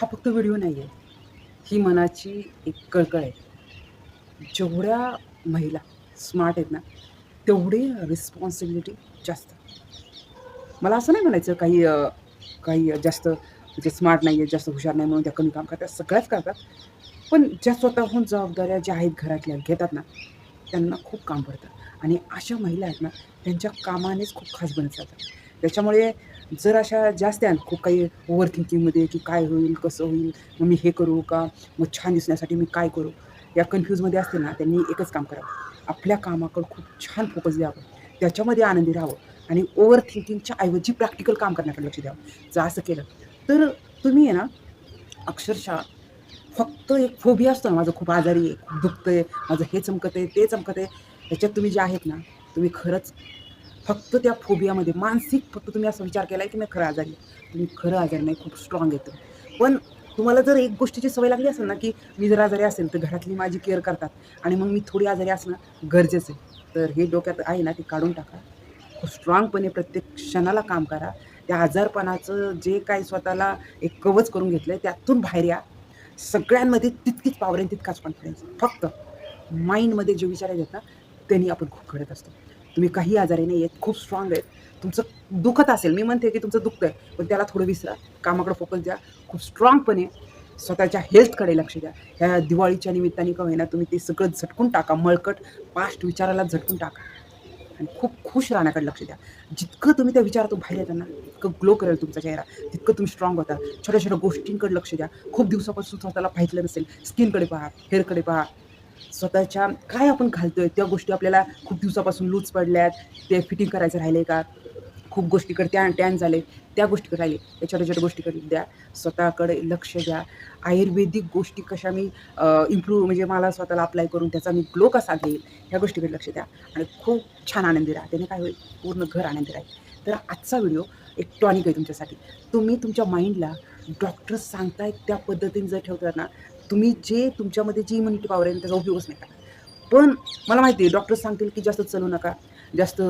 हा फक्त व्हिडिओ नाही आहे ही मनाची एक कळकळ आहे. जेवढ्या महिला स्मार्ट आहेत ना तेवढी रिस्पॉन्सिबिलिटी जास्त. मला असं नाही म्हणायचं काही काही जास्त म्हणजे स्मार्ट नाही आहे जास्त हुशार नाही म्हणून त्या कमी काम करतात सगळ्याच करतात. पण ज्या स्वतःहून जबाबदाऱ्या ज्या आहेत घरातल्या घेतात ना त्यांना खूप काम पडतं. आणि अशा महिला आहेत ना त्यांच्या कामानेच खूप खास बनत जातात. त्याच्यामुळे जर अशा जास्त आहेत खूप काही ओव्हर थिंकिंगमध्ये की काय होईल कसं होईल मग मी हे करू का? मग छान दिसण्यासाठी मी काय करू? या कन्फ्यूजमध्ये असतील ना त्यांनी एकच काम करावं. आपल्या कामाकडं खूप छान फोकस द्यावं. त्याच्यामध्ये आनंदी राहावं. आणि ओव्हर थिंकिंगच्या ऐवजी प्रॅक्टिकल काम करण्याकडे लक्ष द्यावं. जर असं केलं तर तुम्ही आहे ना अक्षरशः फक्त एक फोबिया असतो ना माझं खूप आजारी आहे खूप दुखतं आहे माझं हे चमकत आहे ते चमकत आहे याच्यात तुम्ही जे आहेत ना तुम्ही खरंच फक्त त्या फोबियामध्ये मानसिक फक्त तुम्ही असा विचार केला आहे की मी खरं आजारी तुम्ही खरं आजारी नाही खूप स्ट्रॉंग येतं पण तुम्हाला जर एक गोष्टीची सवय लागली असेल ना की मी जर आजारी असेल तर घरातली माझी केअर करतात आणि मग मी थोडी आजारी असणं गरजेचं आहे. तर हे डोक्यात आहे ना ते काढून टाका. खूप स्ट्रॉंगपणे प्रत्येक क्षणाला काम करा. त्या आजारपणाचं जे काही स्वतःला एक कवच करून घेतलं आहे त्यातून बाहेर या. सगळ्यांमध्ये तितकीच पावर आहे तितकाच कॉन्फिडन्स फक्त माइंडमध्ये जे विचार आहेत ना त्यांनी आपण खूप घडत असतो. तुम्ही काही आजारी नाही आहेत खूप स्ट्रॉंग आहेत. तुमचं दुखत असेल मी म्हणते की तुमचं दुखतं आहे पण त्याला थोडं विसरा. कामाकडे फोकस द्या. खूप स्ट्रॉंगपणे स्वतःच्या हेल्थकडे लक्ष द्या. ह्या दिवाळीच्या निमित्ताने का होईना तुम्ही ते सगळं झटकून टाका. मळकट पास्ट विचाराला झटकून टाका. आणि खूप खुश राहण्याकडे लक्ष द्या. जितकं तुम्ही त्या विचारातून बाहेर येताना इतकं तितकं ग्लो करेल तुमचा चेहरा. तितकं तुम्ही स्ट्रॉंग होता. छोट्या छोट्या गोष्टींकडे लक्ष द्या. खूप दिवसापासून स्वतःला पाहिलं नसेल. स्किनकडे पहा हेअरकडे पहा. स्वतःच्या काय आपण घालतोय त्या गोष्टी आपल्याला खूप दिवसापासून लूज पडल्यात. ते फिटिंग करायचं राहिले का? खूप गोष्टीकडे त्या टॅन झाले. त्या गोष्टीकडे राहिले. त्या छोट्या छोट्या गोष्टीकडे द्या. स्वतःकडे लक्ष द्या. आयुर्वेदिक गोष्टी कशा मी इम्प्रूव्ह म्हणजे मला स्वतःला अप्लाय करून त्याचा मी ग्लो कसा घेईल ह्या गोष्टीकडे लक्ष द्या. आणि खूप छान आनंदी राहा. त्याने काय होईल? पूर्ण घर आनंदी राहील. तर आजचा व्हिडिओ एक टॉनिक आहे तुमच्यासाठी. तुम्ही तुमच्या माइंडला डॉक्टर सांगतायत त्या पद्धतीने जर ठेवतात ना तुम्ही जे तुमच्यामध्ये जी इम्युनिटी पॉवर आहे त्याचा उपयोगच नाही करा पण मला माहिती आहे डॉक्टर सांगतील की जास्त चलू नका जास्त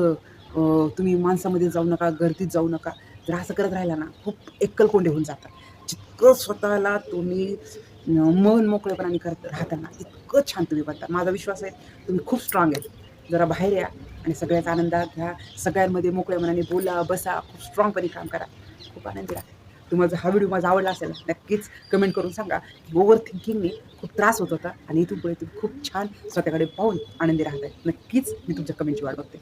तुम्ही माणसामध्ये जाऊ नका गर्दीत जाऊ नका. जर असं करत राहिला ना खूप एकलकोंडे होऊन जातात. जितकं स्वतःला तुम्ही मन मोकळेपणाने करत राहताना इतकं छान तुम्ही बनता. माझा विश्वास आहे तुम्ही खूप स्ट्रॉंग आहे. जरा बाहेर या आणि सगळ्याचा आनंदात घ्या. सगळ्यांमध्ये मोकळ्या मनाने बोला बसा. खूप स्ट्रॉंगपणे काम करा. खूप आनंदी राहा. तुम्हाला जर हा व्हिडिओ माझा आवडला असेल नक्कीच कमेंट करून सांगा की ओव्हर थिंकिंगने खूप त्रास होत होता आणि इथून पुढे तुम्ही खूप छान स्वतःकडे पाहून आनंदी राहत आहे नक्कीच मी तुमच्या कमेंटची वाट बघते.